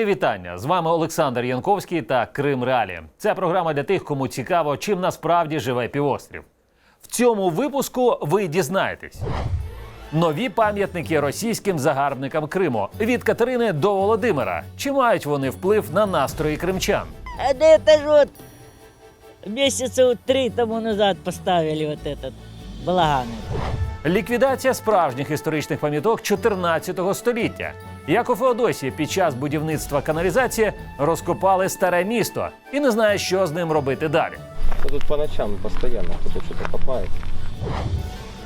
Мої вітання з вами Олександр Янковський та Крим Реалі. Це програма для тих, кому цікаво, чим насправді живе півострів. В цьому випуску ви дізнаєтесь. Нові пам'ятники російським загарбникам Криму від Катерини до Володимира. Чи мають вони вплив на настрої кримчан? А это же вот месяца три тому назад поставили вот этот балаган. Ліквідація справжніх історичних пам'яток 14 століття. Як у Феодосії під час будівництва каналізації розкопали старе місто і не знає, що з ним робити далі. Тут по ночам постоянно кто-то что-то.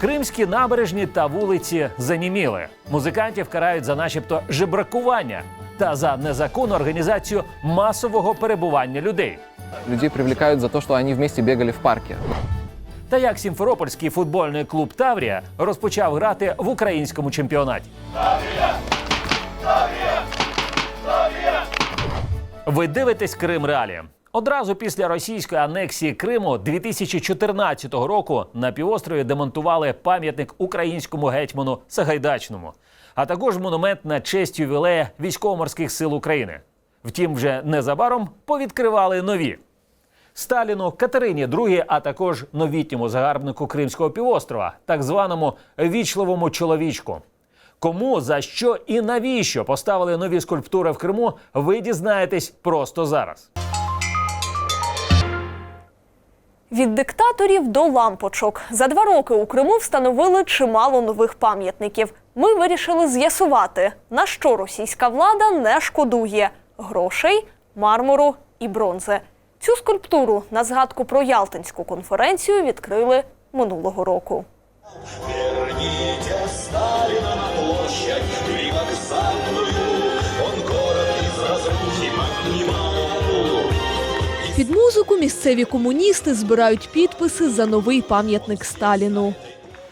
Кримські набережні та вулиці заніміли. Музикантів карають за начебто жебракування та за незаконну організацію масового перебування людей. Людей привлекают за то, что они вместе бегали в парке. Та як Сімферопольський футбольний клуб Таврія розпочав грати в українському чемпіонаті. Ви дивитесь Крим Реалі. Одразу після російської анексії Криму 2014 року на півострові демонтували пам'ятник українському гетьману Сагайдачному, а також монумент на честь ювілея військово-морських сил України. Втім, вже незабаром повідкривали нові. Сталіну, Катерині II, а також новітньому загарбнику Кримського півострова, так званому вічливому чоловічку. Кому, за що і навіщо поставили нові скульптури в Криму, ви дізнаєтесь просто зараз. Від диктаторів до лампочок за два роки у Криму встановили чимало нових пам'ятників. Ми вирішили з'ясувати, на що російська влада не шкодує грошей, мармуру і бронзи. Цю скульптуру на згадку про Ялтинську конференцію відкрили минулого року. Під музику місцеві комуністи збирають підписи за новий пам'ятник Сталіну.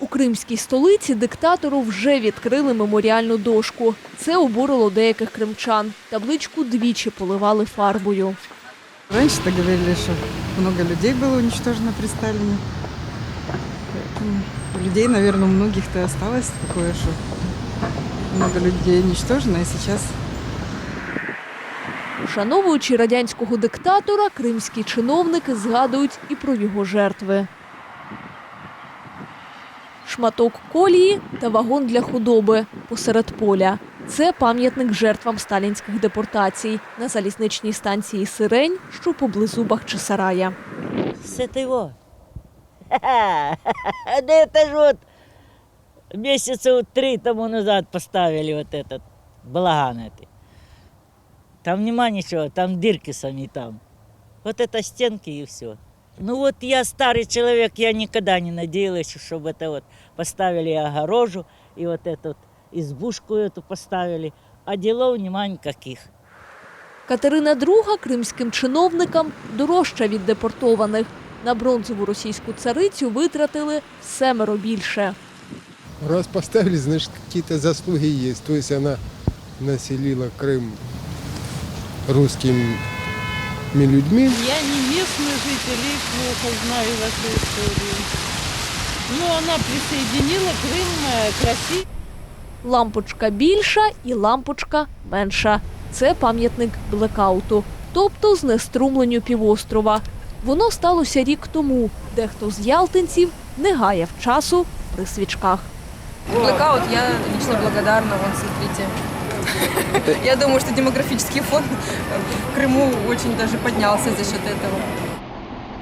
У кримській столиці диктатору вже відкрили меморіальну дошку. Це обурило деяких кримчан. Табличку двічі поливали фарбою. Раньше-то говорили, что много людей было уничтожено при Сталине. Поэтому у людей, наверное, у многих-то осталось такое, что много людей уничтожено, и сейчас Вшановуючи радянського диктатора, кримські чиновники згадують і про його жертви. Шматок колії та вагон для худоби посеред поля. Це пам'ятник жертвам сталінських депортацій на залізничній станції Сирень, що поблизу Бахчисарая. С этого. А да это же вот месяца вот три тому назад поставили вот этот балаган этой. Там нема ничего, там дырки сами там. Вот это стенки и все. Ну вот я старый человек, я никогда не надеялась, чтобы это вот поставили огорожу и вот эту вот избушку эту поставили, а делов нема никаких. Катерина II кримським чиновникам дорожча від депортованих. На бронзову російську царицю витратили семеро більше. Раз поставили, значит, какие-то заслуги есть. То есть она населила Крым русскими людьми. Я не местный житель и плохо знаю вашу историю. Но она присоединила Крым э, к России. Лампочка більша і лампочка менша. Це пам'ятник блекауту, тобто знеструмленню півострова. Воно сталося рік тому. Дехто з ялтинців не гаяв часу при свічках. Блэкаут я лично благодарна, вон, смотрите. Я думаю, что демографический фон в Крыму очень даже поднялся за счет этого.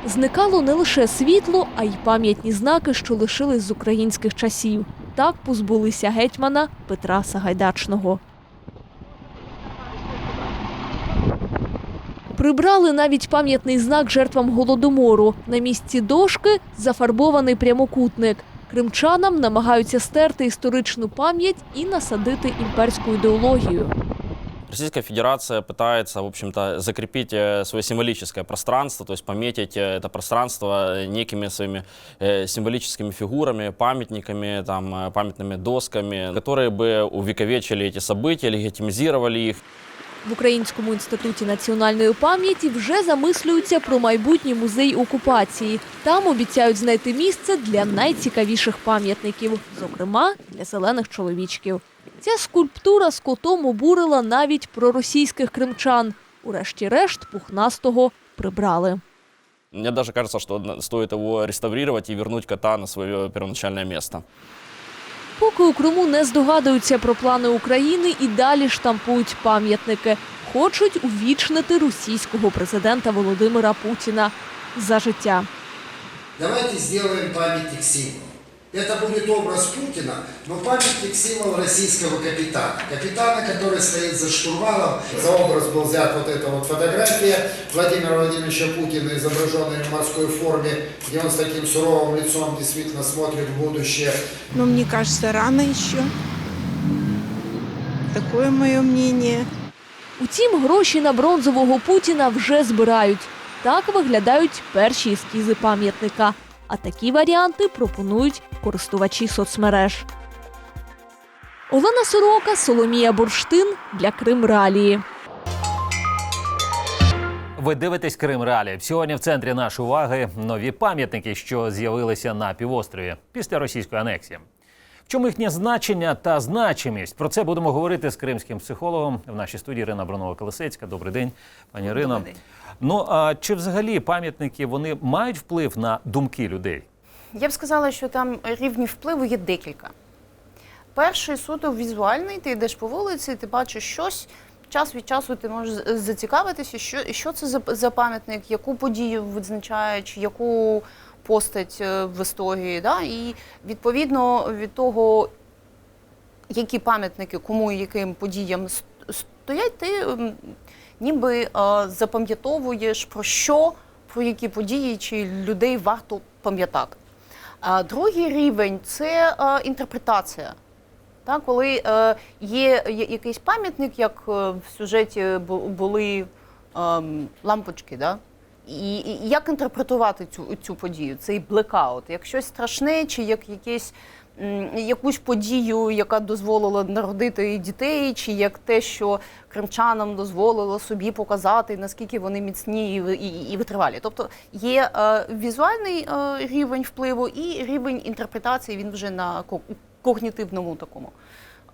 Зникало не лише світло, а й пам'ятні знаки, що лишились з українських часів. Так позбулися гетьмана Петра Сагайдачного. Прибрали навіть пам'ятний знак жертвам голодомору. На місці дошки зафарбований прямокутник. Кримчанам намагаються стерти історичну пам'ять і насадити імперську ідеологію. Российская Федерация пытается, в общем-то, закрепить э, свое символическое пространство, то есть пометить э, это пространство э, некими своими э, символическими фигурами, памятниками, там, э, памятными досками, которые бы увековечили эти события, легитимизировали их. В Українському інституті національної пам'яті вже замислюються про майбутній музей окупації. Там обіцяють знайти місце для найцікавіших пам'ятників, зокрема для зелених чоловічків. Ця скульптура з котом обурила навіть проросійських кримчан. Урешті-решт пухнастого прибрали. Мне даже кажется, на- стоит его реставрировать и вернуть кота на свое первоначальное место. Поки у Криму не здогадуються про плани України і далі штампують пам'ятники. Хочуть увічнити російського президента Володимира Путіна за життя. Давайте зробимо памятник символ. Это будет образ Путина, но памятник символ российского капитана. Капитана, который стоит за штурвалом. За образ был взят вот эта вот фотография Владимира Владимировича Путина, изображенная в морской форме, где он с таким суровым лицом действительно смотрит в будущее. Но мне кажется, рано еще. Такое мое мнение. Утім, гроші на бронзового Путіна вже збирають. Так виглядають перші ескізи пам'ятника. А такі варіанти пропонують користувачі соцмереж. Олена Сорока, Соломія Бурштин для Крим Ралії. Ви дивитесь Крим Ралі. Сьогодні в центрі нашої уваги нові пам'ятники, що з'явилися на півострові після російської анексії. В чому їхнє значення та значимість? Про це будемо говорити з кримським психологом в нашій студії Ірина Бронова Колесецька. Добрий день, пані Ірино. Ну а чи взагалі пам'ятники вони мають вплив на думки людей? Я б сказала, що там рівні впливу є декілька. Перший суто візуальний, ти йдеш по вулиці, ти бачиш щось. Час від часу ти можеш зацікавитися, що, що це за, пам'ятник, яку подію визначає, чи яку постать е, в історії. Да? І відповідно від того, які пам'ятники кому і яким подіям стоять, ти ніби е, запам'ятовуєш про що, про які події чи людей варто пам'ятати. Другий рівень це е, інтерпретація. Так, коли е, є якийсь пам'ятник, як в сюжеті були ем, лампочки, да? і, і як інтерпретувати цю, цю подію, цей блекаут, як щось страшне, чи як якесь, якусь подію, яка дозволила народити дітей, чи як те, що кримчанам дозволило собі показати, наскільки вони міцні і, і, і витривалі. Тобто є е, візуальний е, рівень впливу і рівень інтерпретації, він вже на когнітивному такому,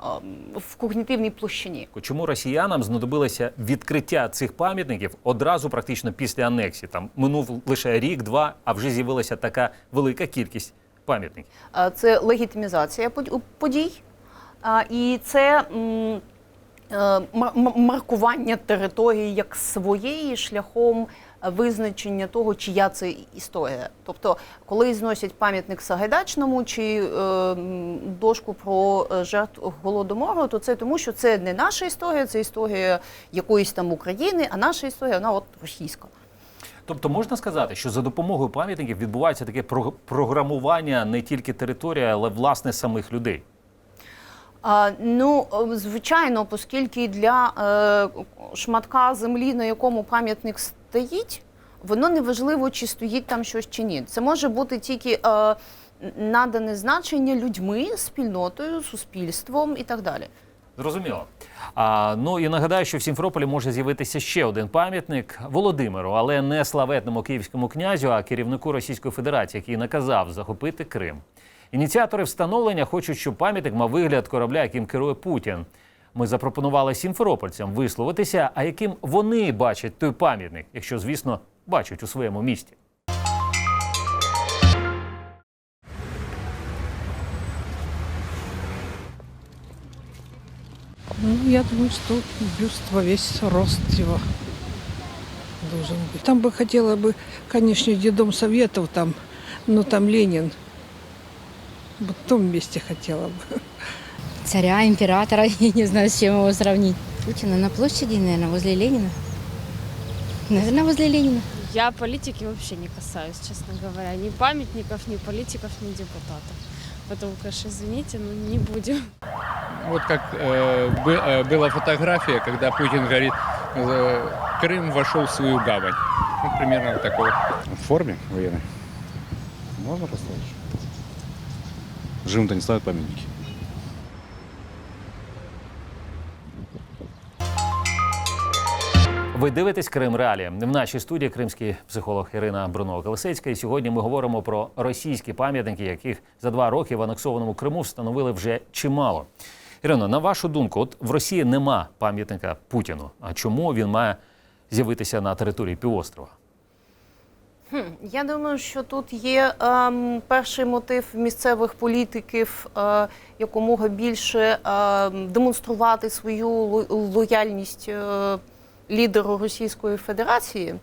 ем, в когнітивній площині. Чому росіянам знадобилося відкриття цих пам'ятників одразу практично після анексії? Там минув лише рік-два, а вже з'явилася така велика кількість пам'ятників. Е, Це легітимізація подій, і це е, маркування території як своєї шляхом е, визначення того, чия це історія. Тобто, коли зносять пам'ятник Сагайдачному чи е, дошку про е, жертв голодомору, то це тому, що це не наша історія, це історія якоїсь там України, а наша історія вона от російська. Тобто можна сказати, що за допомогою пам'ятників відбувається таке програмування не тільки території, але власне самих людей. А, ну, звичайно, оскільки для е, шматка землі, на якому пам'ятник стоїть, воно не важливо, чи стоїть там щось чи ні. Це може бути тільки е, надане значення людьми, спільнотою, суспільством і так далі. Зрозуміло. А, ну і нагадаю, що в Сімферополі може з'явитися ще один пам'ятник Володимиру, але не славетному київському князю, а керівнику Російської Федерації, який наказав захопити Крим. Ініціатори встановлення хочуть, щоб пам'ятник мав вигляд корабля, яким керує Путін. Ми запропонували сімферопольцям висловитися, а яким вони бачать той пам'ятник, якщо, звісно, бачать у своєму місті. Ну, я думаю, что бюст во весь рост его должен быть. Там бы хотела бы, конечно, Дедом Советов там, но там Ленин. Вот в том месте хотела бы. Царя, императора, я не знаю, с чем его сравнить. Путина на площади, наверное, возле Ленина. Наверное, возле Ленина. Я политики вообще не касаюсь, честно говоря. Ни памятников, ни политиков, ни депутатов. Поэтому, конечно, извините, но не будем. Вот как э, бы- э, была фотография, когда Путин говорит, э, Крым вошел в свою гавань. Ну, примерно вот такого. В форме военной. Можно поставить? Жим-то не ставят памятники. Ви дивитесь Крим Реалі. В нашій студії кримський психолог Ірина Брунова Колесецька. І сьогодні ми говоримо про російські пам'ятники, яких за два роки в анексованому Криму встановили вже чимало. Ірино, на вашу думку, от в Росії нема пам'ятника Путіну. А чому він має з'явитися на території півострова? Хм, я думаю, що тут є ем, перший мотив місцевих політиків е, якомога більше ем, демонструвати свою лояльність е, лідеру Російської Федерації.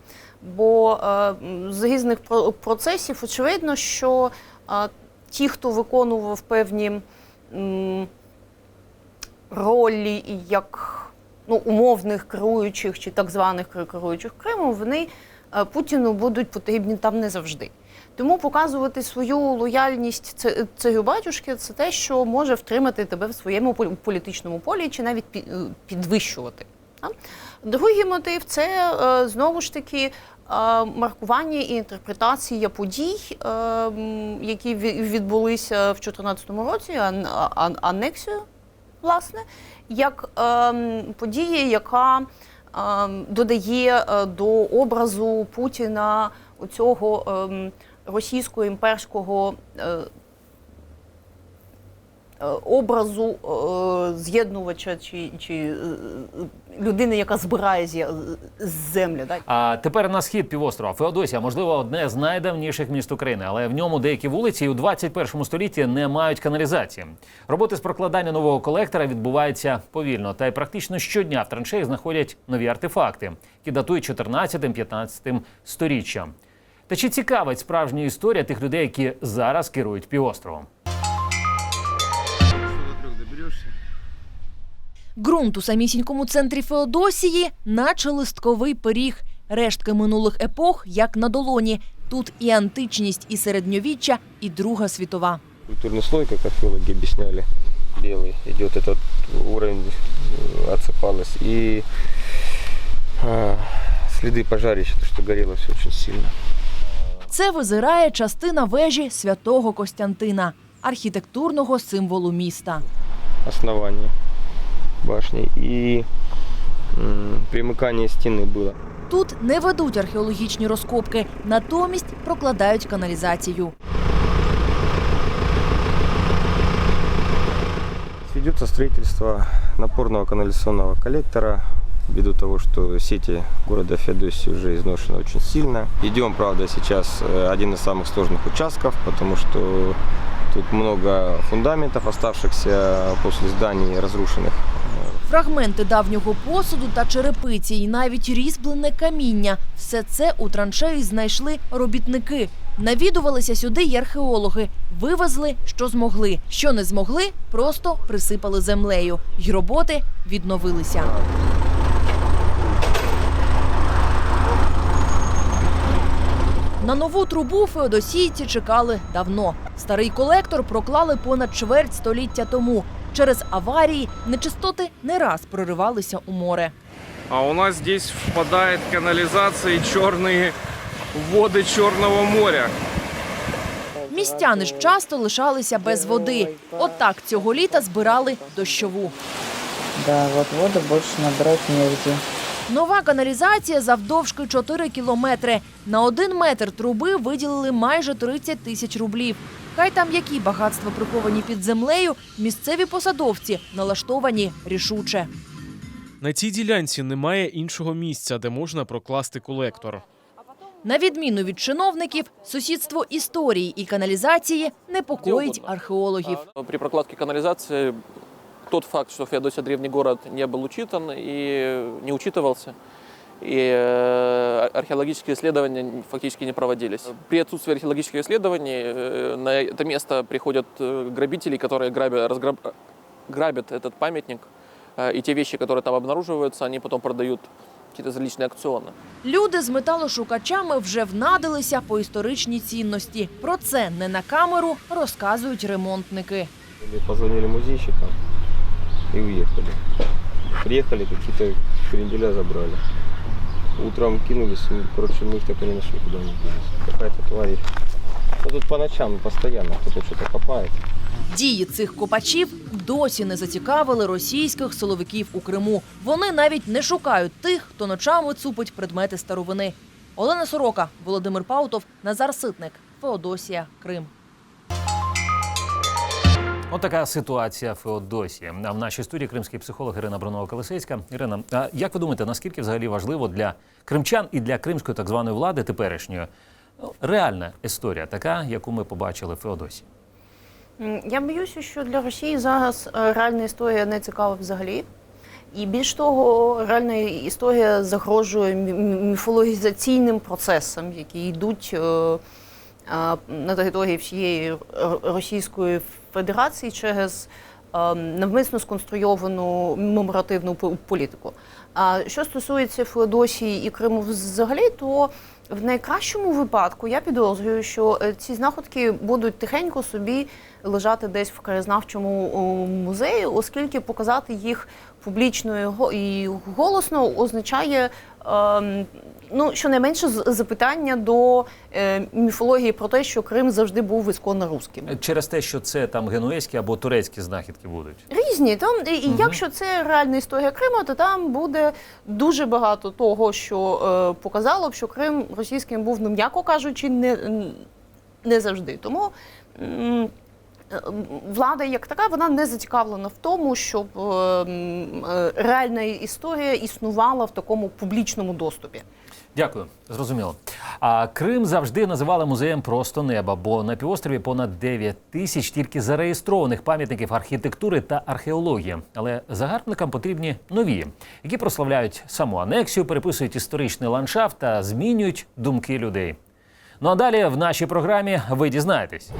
Бо е, з різних процесів очевидно, що е, ті, хто виконував певні м, ролі як ну, умовних керуючих чи так званих керуючих Кримом, вони е, Путіну будуть потрібні там не завжди. Тому показувати свою лояльність це- царю батюшки це те, що може втримати тебе в своєму пол- політичному полі чи навіть е, підвищувати. Другий мотив це е, знову ж таки маркування і інтерпретація подій, які відбулися в 2014 році, ан- ан- анексію, власне, як події, подія, яка ем, додає е, до образу Путіна у цього ем, російського імперського е, е, образу е, з'єднувача чи, чи е, людини, яка збирає землю. Так? А тепер на схід півострова Феодосія, можливо, одне з найдавніших міст України, але в ньому деякі вулиці у 21 столітті не мають каналізації. Роботи з прокладання нового колектора відбуваються повільно, та й практично щодня в траншеї знаходять нові артефакти, які датують 14-15 сторіччям. Та чи цікавить справжня історія тих людей, які зараз керують півостровом? Ґрунт у самісінькому центрі Феодосії, наче листковий пиріг. Рештки минулих епох, як на долоні. Тут і античність, і середньовіччя, і Друга світова. Культурный слой, как археологи объясняли, белый, идет этот уровень э, отсыпалось. И э, следы пожарища, то, что горело все очень сильно. Це визирає частина вежі святого Костянтина, архітектурного символу міста. Основание башни и м, примыкание стены было. Тут не ведуть археологічні розкопки, натомість прокладають каналізацію. Ведется строительство напорного канализационного коллектора ввиду того, что сети города Феодосии уже изношены очень сильно. Идем, правда, сейчас э, один из самых сложных участков, потому что тут много фундаментов, оставшихся после зданий разрушенных. Фрагменти давнього посуду та черепиці, і навіть різьблене каміння. Все це у траншеї знайшли робітники. Навідувалися сюди й археологи. Вивезли, що змогли. Що не змогли, просто присипали землею. Й роботи відновилися. На нову трубу феодосійці чекали давно. Старий колектор проклали понад чверть століття тому. Через аварії нечистоти не раз проривалися у море. А у нас здесь впадает канализация и черные воды Черного моря. Містяни ж часто лишалися без води. Отак цього літа збирали дощову. Да, вот воду больше набрать негде. Нова каналізація завдовжки 4 кілометри. На один метр труби виділили майже 30 тисяч рублів. Хай там які багатства приховані під землею, місцеві посадовці налаштовані рішуче. На цій ділянці немає іншого місця, де можна прокласти колектор. На відміну від чиновників, сусідство історії і каналізації непокоїть археологів. При прокладке канализации тот факт, что Феодосия древний город не был учитан и не учитывался, и э, археологические исследования фактически не проводились. При отсутствии археологических исследований э, на это место приходят э, грабители, которые грабят, разграб- грабят этот памятник, э, и те вещи, которые там обнаруживаются, они потом продают какие-то различные аукционы. Люди з металошукачами вже внадилися по історичній цінності. Про це не на камеру розказують ремонтники. Или Позвонили музейщикам и уехали. Приехали, какие-то кренделя забрали. Утром кинулись, и, короче, мы их так и не нашли, куда они делись. Какая-то тварь. Ну, тут по ночам постоянно кто-то что-то копает. Дії цих копачів досі не зацікавили російських силовиків у Криму. Вони навіть не шукають тих, хто ночами цупить предмети старовини. Олена Сорока, Володимир Паутов, Назар Ситник, Феодосія, Крим. Отака ситуація в Феодосії. А в нашій студії кримський психолог Ірина Бронова колесейська Ірина, а як ви думаєте, наскільки взагалі важливо для кримчан і для кримської так званої влади теперішньої ну, реальна історія, така, яку ми побачили в Феодосії? Я боюся, що для Росії зараз е, реальна історія не цікава взагалі. І більш того, реальна історія загрожує мі- мі- міфологізаційним процесам, які йдуть е, е, на території всієї Російської Федерації через е, навмисно сконструйовану меморативну політику. А що стосується Феодосії і Криму взагалі, то в найкращому випадку я підозрюю, що е, ці знаходки будуть тихенько собі лежати десь в краєзнавчому музеї, оскільки показати їх публічно і голосно означає ем, ну, щонайменше запитання до е, міфології про те, що Крим завжди був ісконно руським. Через те, що це там генуезькі або турецькі знахідки будуть. Різні там, і, і якщо це реальна історія Криму, то там буде дуже багато того, що е, показало б, що Крим російським був, ну м'яко кажучи, не, не завжди. Тому влада як така, вона не зацікавлена в тому, щоб е, м, е, реальна історія існувала в такому публічному доступі. Дякую, зрозуміло. А Крим завжди називали музеєм просто неба, бо на півострові понад 9 тисяч тільки зареєстрованих пам'ятників архітектури та археології. Але загарбникам потрібні нові, які прославляють саму анексію, переписують історичний ландшафт та змінюють думки людей. Ну а далі в нашій програмі ви дізнаєтесь.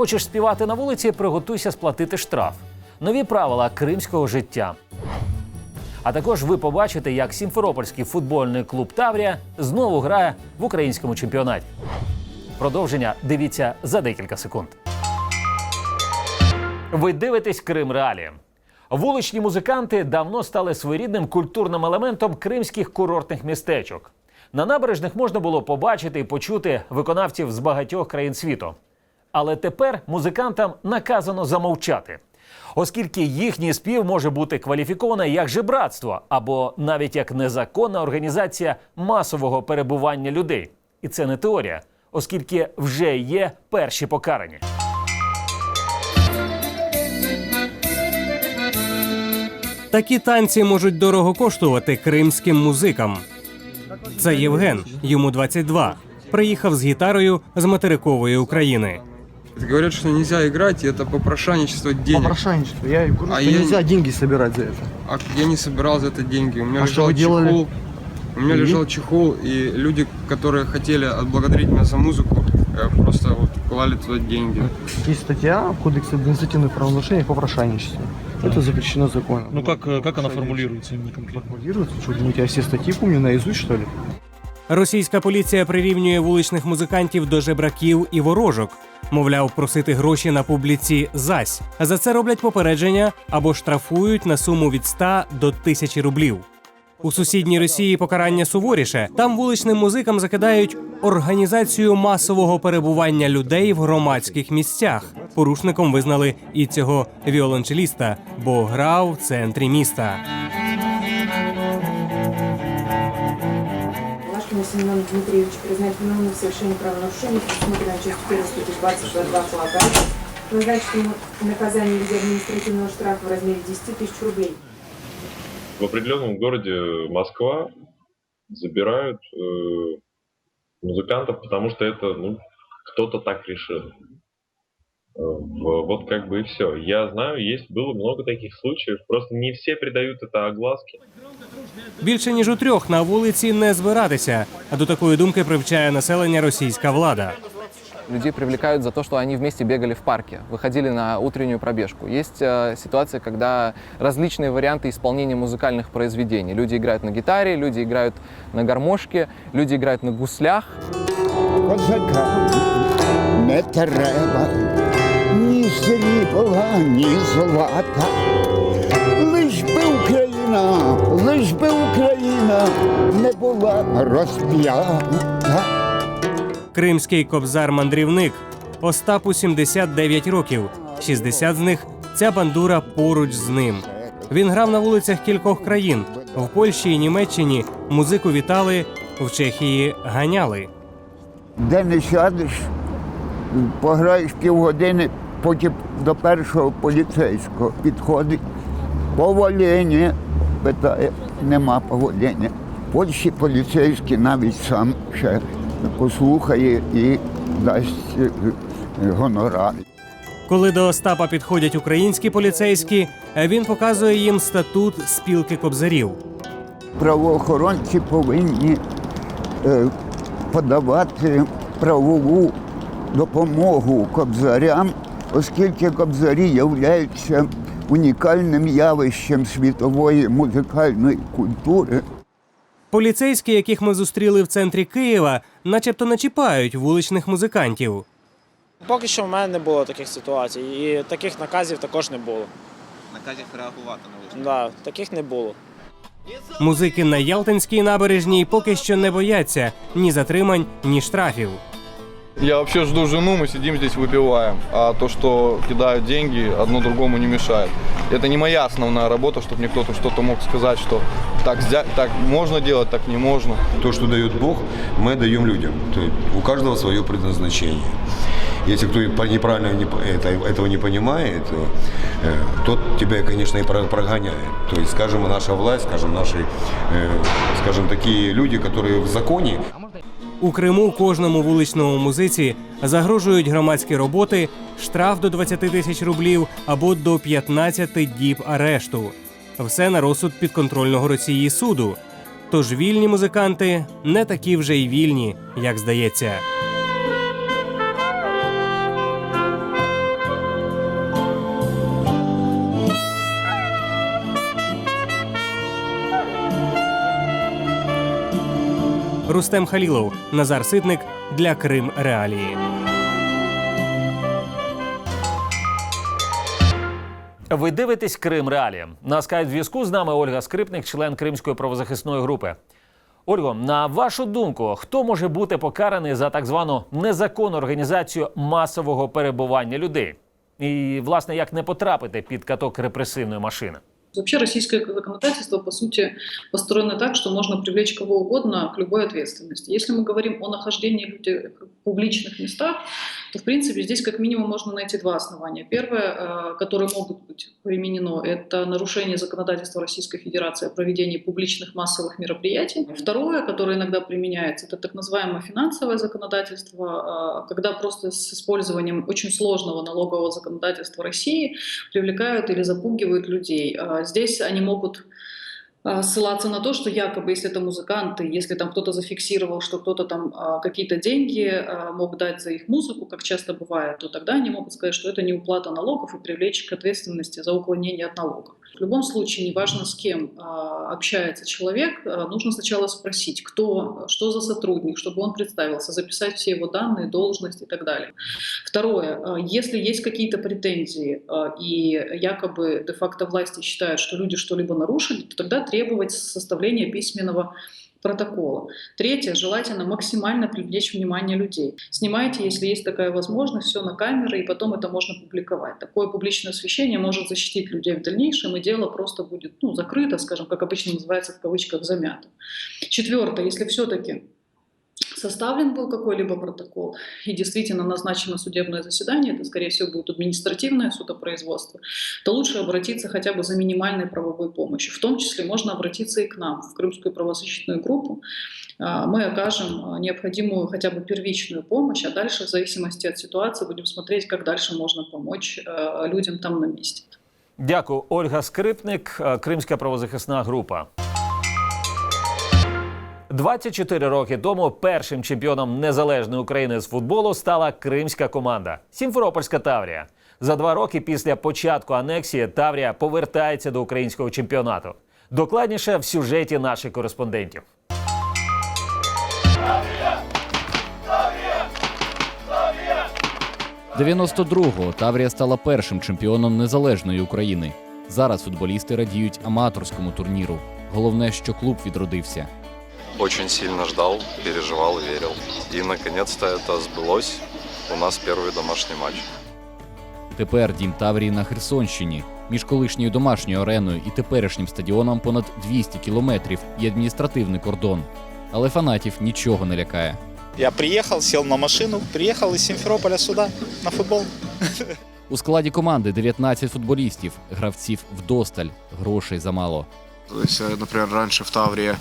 Хочеш співати на вулиці, приготуйся сплатити штраф. Нові правила кримського життя. А також ви побачите, як Сімферопольський футбольний клуб Таврія знову грає в українському чемпіонаті. Продовження дивіться за декілька секунд. Ви дивитесь Крим Реалії. Вуличні музиканти давно стали своєрідним культурним елементом кримських курортних містечок. На набережних можна було побачити і почути виконавців з багатьох країн світу. Але тепер музикантам наказано замовчати, оскільки їхній спів може бути кваліфіковано як жебратство або навіть як незаконна організація масового перебування людей. І це не теорія, оскільки вже є перші покарані. Такі танці можуть дорого коштувати кримським музикам. Це Євген, йому 22. Приїхав з гітарою з материкової України. Говорят, что нельзя играть, и это попрошайничество денег. Попрошайничество. Я говорю, А что я- нельзя деньги собирать за это. А я не собирал за это деньги. У меня А что лежал вы делали? чехол. У меня И? лежал чехол, и люди, которые хотели отблагодарить меня за музыку, э, просто вот клали туда деньги. Есть статья в Кодексе административных правонарушений о попрошайничестве. Это запрещено законом. Ну как, э, как она формулируется именно конкретно? Формулируется? Что, думаете, я все статьи помню наизусть, что ли? Російська поліція прирівнює вуличних музикантів до жебраків і ворожок. Мовляв, просити гроші на публіці зась. За це роблять попередження або штрафують на суму від 100 до 1000 рублів. У сусідній Росії покарання суворіше. Там вуличним музикам закидають організацію масового перебування людей в громадських місцях. Порушником визнали і цього віолончеліста, бо грав в центрі міста. Семену Дмитриевичу признать виновным в совершении правонарушений, предусмотренного частью 1 статьи 20 2 ФАП, назначить ему наказание в виде административного штрафа в размере 10 тысяч рублей. В определенном городе Москва забирают э, музыкантов, потому что это ну, кто-то так решил. Э, в- Вот как бы и все. Я знаю, есть было много таких случаев, просто не все придают это огласке. Більше ніж у трьох на вулиці не збиратися. А до такої думки привчає населення російська влада. Людей привлекают за то, что они вместе бегали в парке, выходили на утреннюю пробежку. Есть э, ситуация, когда различные варианты исполнения музыкальных произведений. Люди играют на гитаре, люди играют на гармошке, люди играют на гуслях. Козакам не треба Ні срібла, ні злата. Лиш би Україна, лиш би Україна не була розп'ята. Кримський кобзар-мандрівник Остапу 79 років. 60 з них ця бандура поруч з ним. Він грав на вулицях кількох країн. В Польщі і Німеччині музику вітали, в Чехії ганяли. Де не сядеш, пограєш півгодини, Потім до першого поліцейського підходить. Повоління. Питає, нема повоління. Польщі поліцейський навіть сам ще послухає і дасть е, е, гонорар. Коли до Остапа підходять українські поліцейські, він показує їм статут спілки кобзарів. Правоохоронці повинні е, подавати правову допомогу кобзарям, оскільки кобзарі являються унікальним явищем світової музикальної культури. Поліцейські, яких ми зустріли в центрі Києва, начебто не чіпають вуличних музикантів. Поки що в мене не було таких ситуацій, і таких наказів також не було. Наказів реагувати на лише. Да, таких не було. Музики на Ялтинській набережній поки що не бояться ні затримань, ні штрафів. Я вообще жду жену, мы сидим здесь выпиваем. А то, что кидают деньги, одно другому не мешает. Это не моя основная работа, чтобы мне кто-то что-то мог сказать, что так, так можно делать, так не можно. То, что дает Бог, мы даем людям. То есть у каждого свое предназначение. Если кто неправильно не, это, этого не понимает, то, э, тот тебя, конечно, и про- прогоняет. То есть, скажем, наша власть, скажем, наши, э, скажем, такие люди, которые в законе, У Криму кожному вуличному музиці загрожують громадські роботи, штраф до 20 тисяч рублів або до 15 діб арешту. Все на розсуд підконтрольного Росії суду. Тож вільні музиканти не такі вже й вільні, як здається. Рустем Халілов, Назар Ситник для Крим Реалії. Ви дивитесь Крим Реалії. На скайп зв'язку з нами Ольга Скрипник, член Кримської правозахисної групи. Ольго, на вашу думку, хто може бути покараний за так звану незаконну організацію масового перебування людей? І, власне, як не потрапити під каток репресивної машини? Вообще российское законодательство, по сути, построено так, что можно привлечь кого угодно к любой ответственности. Если мы говорим о нахождении людей в публичных местах, то, в принципе, здесь как минимум можно найти два основания. Первое, э, которое могут быть применено, это нарушение законодательства Российской Федерации о проведении публичных массовых мероприятий. Второе, которое иногда применяется, это так называемое финансовое законодательство, э, когда просто с использованием очень сложного налогового законодательства России привлекают или запугивают людей. А Здесь они могут а, ссылаться на то, что якобы если это музыканты, если там кто-то зафиксировал, что кто-то там а, какие-то деньги мог дать за их музыку, как часто бывает, то тогда они могут сказать, что это не уплата налогов и привлечь к ответственности за уклонение от налогов. В любом случае, неважно с кем а, общается человек, а, нужно сначала спросить, кто, что за сотрудник, чтобы он представился, записать все его данные, должность и так далее. Второе, а, если есть какие-то претензии и якобы де-факто власти считают, что люди что-либо нарушили, то тогда требовать составления письменного протокола. Третье, желательно максимально привлечь внимание людей. Снимайте, если есть такая возможность, все на камеры, и потом это можно публиковать. Такое публичное освещение может защитить людей в дальнейшем, и дело просто будет ну, закрыто, скажем, как обычно называется в кавычках, замято. Четвертое, если все-таки составлен был какой-либо протокол и действительно назначено судебное заседание, это, скорее всего, будет административное судопроизводство, то лучше обратиться хотя бы за минимальной правовой помощью. В том числе можно обратиться и к нам, в Крымскую правозащитную группу. А, Мы окажем а, необходимую хотя бы первичную помощь, а дальше, в зависимости от ситуации, будем смотреть, как дальше можно помочь а, людям там на месте. Дякую, Ольга Скрипник, е, Кримська правозахисна група. 24 роки тому першим чемпіоном незалежної України з футболу стала кримська команда Сімферопольська Таврія. За два роки після початку анексії Таврія повертається до українського чемпіонату. Докладніше в сюжеті наших кореспондентів. 92-го Таврія стала першим чемпіоном незалежної України. Зараз футболісти радіють аматорському турніру. Головне, що клуб відродився. Очень сильно ждал, переживал, верил. И наконец-то это сбылось. У нас первый домашний матч. Тепер дім Таврії на Херсонщині. Між колишньою домашньою ареною і теперішнім стадіоном понад 200 кілометрів і адміністративний кордон. Але фанатів нічого не лякає. Я приехал, сел на машину, приехал из Симферополя сюда на футбол. У складі команди 19 футболістів, гравців вдосталь, грошей замало. То есть, э, например, раньше в Таврии э,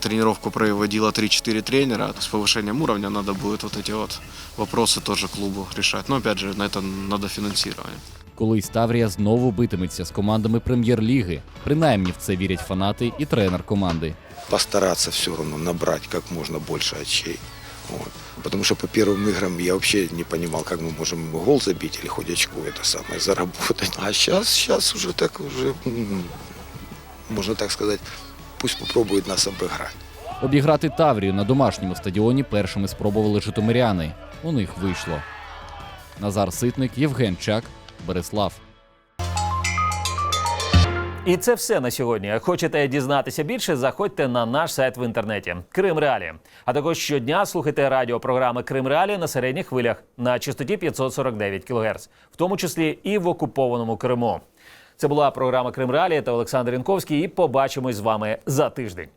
тренировку проводило 3-4 тренера. С повышением уровня надо будет вот эти вот вопросы тоже клубу решать. Но опять же, на это надо финансирование. Колись Таврія знову битиметься з командами прем'єр-ліги. Принаймні в це вірять фанати і тренер команди. постараться все равно набрать как можно больше очей. Вот. Потому что по первым играм я вообще не понимал, как мы можем гол забить или хоть очко это самое заработать. А сейчас, сейчас уже так уже, м, можно так сказать, пусть попробует нас обыграть. Обіграти Таврію на домашньому стадіоні першими спробували житомиряни. У них вийшло. Назар Ситник, Євген Чак, Береслав. І це все на сьогодні. Хочете дізнатися більше? Заходьте на наш сайт в інтернеті Крим Реалі. А також щодня слухайте радіопрограми Крим Реалі на середніх хвилях на частоті 549 кГц, в тому числі і в окупованому Криму. Це була програма Крим Реалі та Олександр Інковський. І побачимось з вами за тиждень.